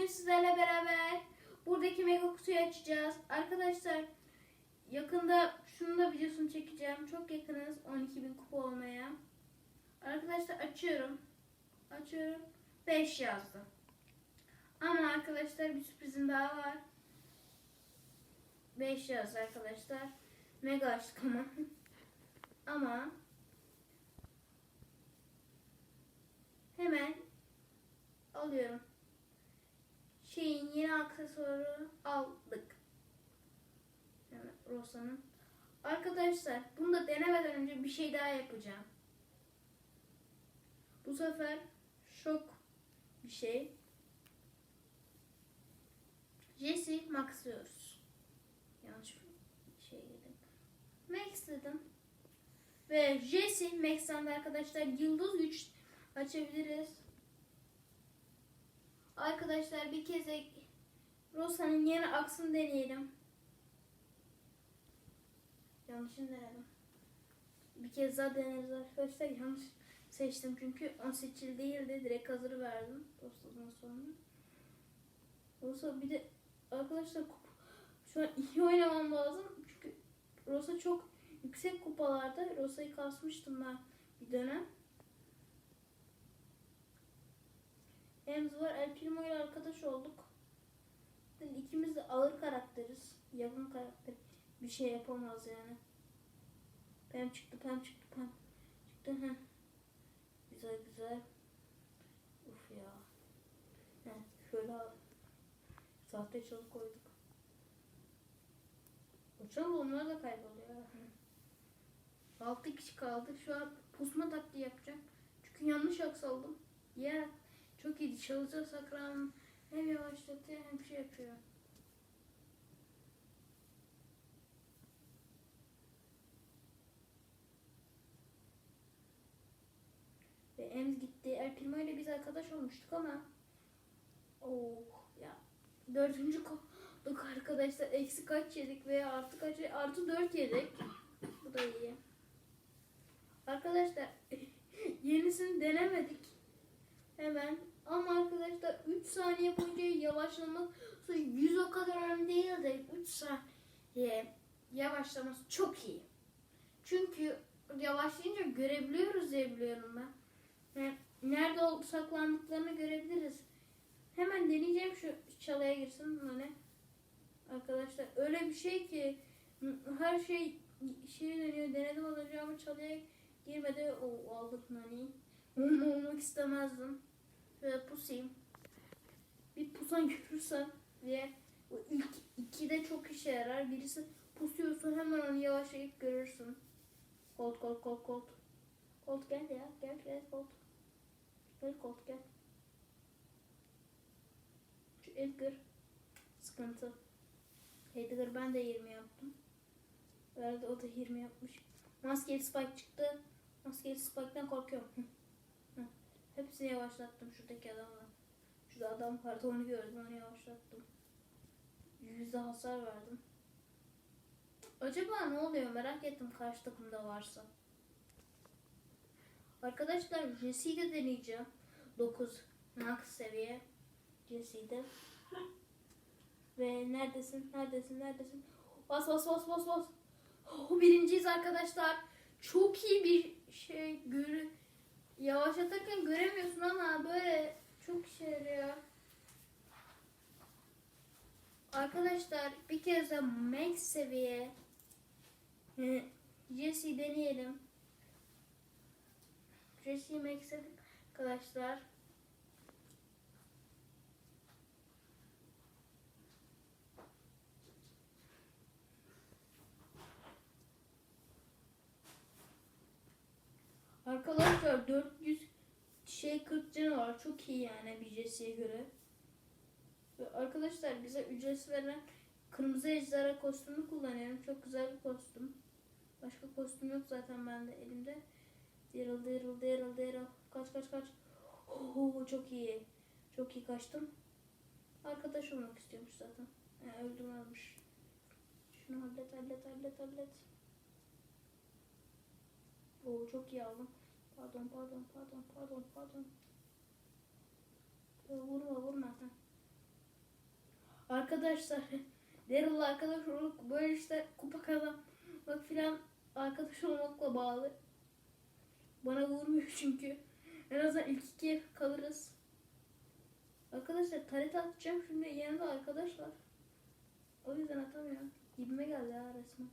bugün sizlerle beraber buradaki mega kutuyu açacağız. Arkadaşlar yakında şunu da videosunu çekeceğim. Çok yakınız 12.000 kupa olmaya. Arkadaşlar açıyorum. Açıyorum. 5 yazdı. Ama arkadaşlar bir sürprizim daha var. 5 yazdı arkadaşlar. Mega açtık ama. ama hemen alıyorum. Şeyin yeni aksesuarı aldık. Hemen Rosa'nın. Arkadaşlar bunu da denemeden önce bir şey daha yapacağım. Bu sefer şok bir şey. Jesse Max. Yanlış bir şey dedim. Max dedim. Ve Jesse Max'ten arkadaşlar yıldız güç açabiliriz. Arkadaşlar bir kez Rosa'nın yeni aksını deneyelim. Yanlışını denedim. Bir kez daha deneriz arkadaşlar. Yanlış seçtim çünkü on seçili değildi. Direkt hazır verdim. Rosa'dan sonra. Rosa bir de arkadaşlar şu an iyi oynamam lazım. Çünkü Rosa çok yüksek kupalarda. Rosa'yı kasmıştım ben bir dönem. Ems var. El Primo ile arkadaş olduk. Yani İkimiz de ağır karakteriz. Yakın karakter. Bir şey yapamaz yani. Pem çıktı, pem çıktı, pem çıktı. Heh. Güzel güzel. Uf ya. Heh, şöyle. Sahte çalı koyduk. Uçan onlar da kayboluyor. Altı kişi kaldı. Şu an pusma taktiği yapacağım. Çünkü yanlış aksaldım. Diğer çok iyiydi. Çalıca sakran hem yavaşlatıyor hem şey yapıyor. Ve Ems gitti. Primo ile biz arkadaş olmuştuk ama oh ya dördüncü koyduk arkadaşlar. Eksi kaç yedik veya artı kaç artı dört yedik. Bu da iyi. Arkadaşlar yenisini denemedik. Hemen ama arkadaşlar 3 saniye boyunca yavaşlaması 100 o kadar önemli değil de 3 saniye yavaşlaması çok iyi. Çünkü yavaşlayınca görebiliyoruz diye biliyorum ben. Yani nerede saklandıklarını görebiliriz. Hemen deneyeceğim şu çalaya girsin hani. Arkadaşlar öyle bir şey ki her şey şey deniyor denedim az önce ama çalaya girmedi. O aldık nani. Onu olmak istemezdim. Şöyle pusayım. Bir pusan görürsem ve o ilk ikide çok işe yarar. Birisi pusuyorsa hemen onu yavaşlayıp görürsün. Kolt kolt kolt kolt. Kolt gel ya. Gel gel kolt. Gel kolt gel. Şu Edgar sıkıntı. Edgar ben de 20 yaptım. Herhalde o da 20 yapmış. Maskeli Spike çıktı. Maskeli Spike'den korkuyorum. Hepsini yavaşlattım şuradaki adamla. Şurada adam vardı onu gördüm onu yavaşlattım. Yüzde hasar verdim. Acaba ne oluyor merak ettim karşı takımda varsa. Arkadaşlar Jesse'yi de deneyeceğim. 9 max seviye Jesse'de. Ve neredesin? Neredesin? Neredesin? Bas bas bas bas bas. Oh, birinciyiz arkadaşlar. Çok iyi bir şey görü. Yavaşlatırken göremiyorsun ama böyle çok işe yarıyor. Arkadaşlar bir kez de max seviye Jesse deneyelim. Jesse max arkadaşlar. Arkadaşlar 400 şey 40 canı var. Çok iyi yani Jesse'ye göre. Ve arkadaşlar bize ücretsiz verilen kırmızı ejderha kostümü kullanıyorum. Çok güzel bir kostüm. Başka kostüm yok zaten bende elimde. Daryl, Daryl, Daryl, Daryl. Kaç kaç kaç. Oo, çok iyi. Çok iyi kaçtım. Arkadaş olmak istiyormuş zaten. Yani öldüm ölmüş. Şunu hallet hallet hallet hallet. Oo çok iyi aldım. Pardon pardon pardon pardon pardon. Vurma vurma sen. Arkadaşlar Daryl'la arkadaş olup böyle işte kupa kazanmak filan arkadaş olmakla bağlı. Bana vurmuyor çünkü. En azından ilk iki kalırız. Arkadaşlar taret atacağım şimdi yanında arkadaş var. O yüzden atamıyorum. Gibime geldi ya resmen.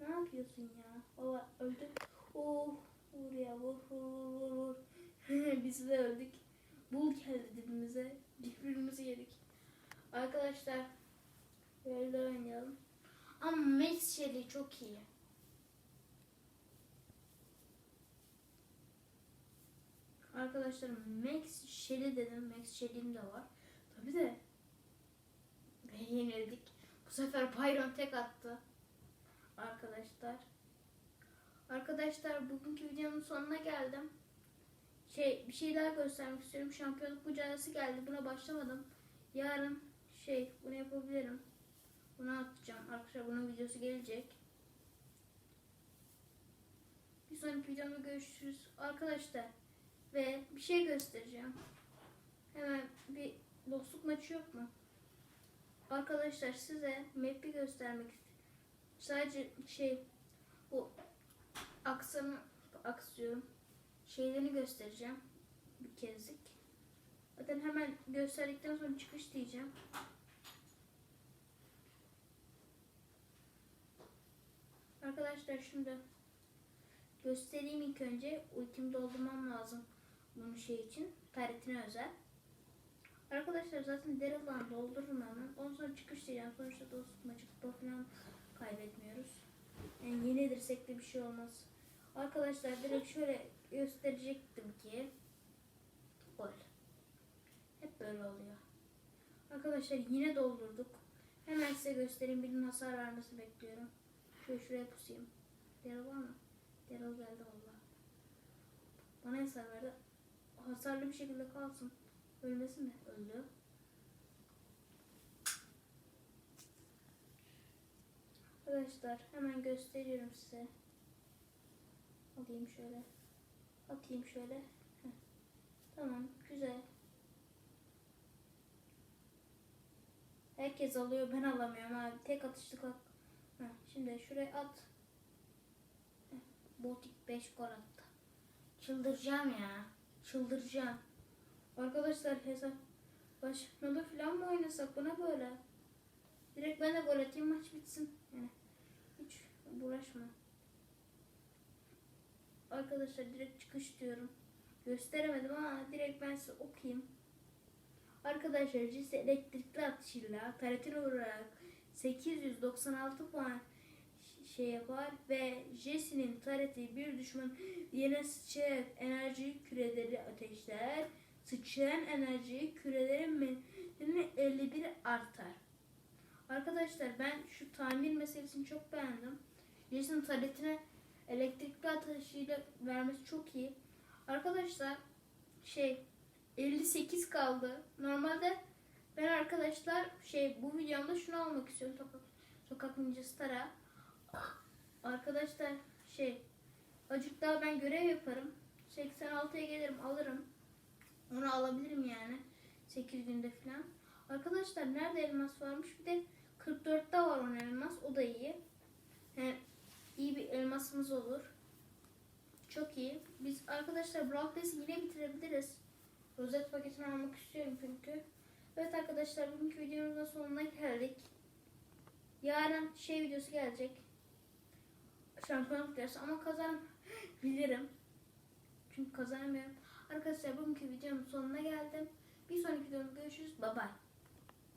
Ne yapıyorsun ya? Valla öldük. Oh vur ya vur vur vur vur. Biz de öldük. Bul geldi dibimize. Birbirimizi yedik. Arkadaşlar böyle oynayalım. Ama Max Shelly çok iyi. Arkadaşlar Max Shelly dedim. Max Shelly'm de var. Tabi de yenildik. Bu sefer Byron tek attı. Arkadaşlar. Arkadaşlar bugünkü videomun sonuna geldim. Şey bir şey daha göstermek istiyorum. Şampiyonluk mücadelesi geldi. Buna başlamadım. Yarın şey bunu yapabilirim. Bunu atacağım. Arkadaşlar bunun videosu gelecek. Bir sonraki videomda görüşürüz. Arkadaşlar ve bir şey göstereceğim. Hemen bir dostluk maçı yok mu? Arkadaşlar size map'i göstermek istiyorum. Sadece şey bu aksanı aksıyorum. Şeylerini göstereceğim. Bir kezlik. Zaten hemen gösterdikten sonra çıkış diyeceğim. Arkadaşlar şimdi göstereyim ilk önce. Ultimi doldurmam lazım bunun şey için. Taretine özel. Arkadaşlar zaten Daryl'dan doldururum hemen. Ondan sonra çıkış diyeceğim. Sonuçta dostluk maçı falan kaybetmiyoruz. Yani yenilirsek de bir şey olmaz. Arkadaşlar direkt şöyle gösterecektim ki gol. Hep böyle oluyor. Arkadaşlar yine doldurduk. Hemen size göstereyim. Birinin hasar vermesini bekliyorum. Şöyle şuraya pusayım. Daryl var mı? Daryl geldi valla. Bana hasar verdi. Hasarlı bir şekilde kalsın. Ölmesin de. Öldü. Arkadaşlar hemen gösteriyorum size. Alayım şöyle. Atayım şöyle. Tamam güzel. Herkes alıyor ben alamıyorum abi. Tek atışlık at. Şimdi şuraya at. Heh, Botik 5 gol attı. Çıldıracağım ya. Çıldıracağım. Arkadaşlar hesap başında falan mı oynasak buna böyle? Direkt ben de gol atayım maç bitsin. Yani hiç uğraşma. Arkadaşlar direkt çıkış diyorum. Gösteremedim ama direkt ben size okuyayım. Arkadaşlar Cisi elektrikli atışıyla taretine vurarak 896 puan şey yapar ve Jesse'nin tareti bir düşman yerine sıçrayan enerji küreleri ateşler. Sıçrayan enerji kürelerin menini 51 artar. Arkadaşlar ben şu tamir meselesini çok beğendim. Jesse'nin taretine elektrikli ateşiyle vermesi çok iyi. Arkadaşlar şey 58 kaldı. Normalde ben arkadaşlar şey bu videomda şunu almak istiyorum. Sokak, sokak Ninja Star'a. Arkadaşlar şey acık daha ben görev yaparım. 86'ya gelirim alırım. Onu alabilirim yani. 8 günde falan. Arkadaşlar nerede elmas varmış? Bir de 44'te var onun elmas. O da iyi. Hem iyi bir elmasımız olur. Çok iyi. Biz arkadaşlar Brawl yine bitirebiliriz. Rozet paketini almak istiyorum çünkü. Evet arkadaşlar bugünkü videomuzun sonuna geldik. Yarın şey videosu gelecek. Şampiyonluk videosu ama kazanabilirim. Çünkü kazanamıyorum. Arkadaşlar bugünkü videomun sonuna geldim. Bir sonraki videomda görüşürüz. Bye bye.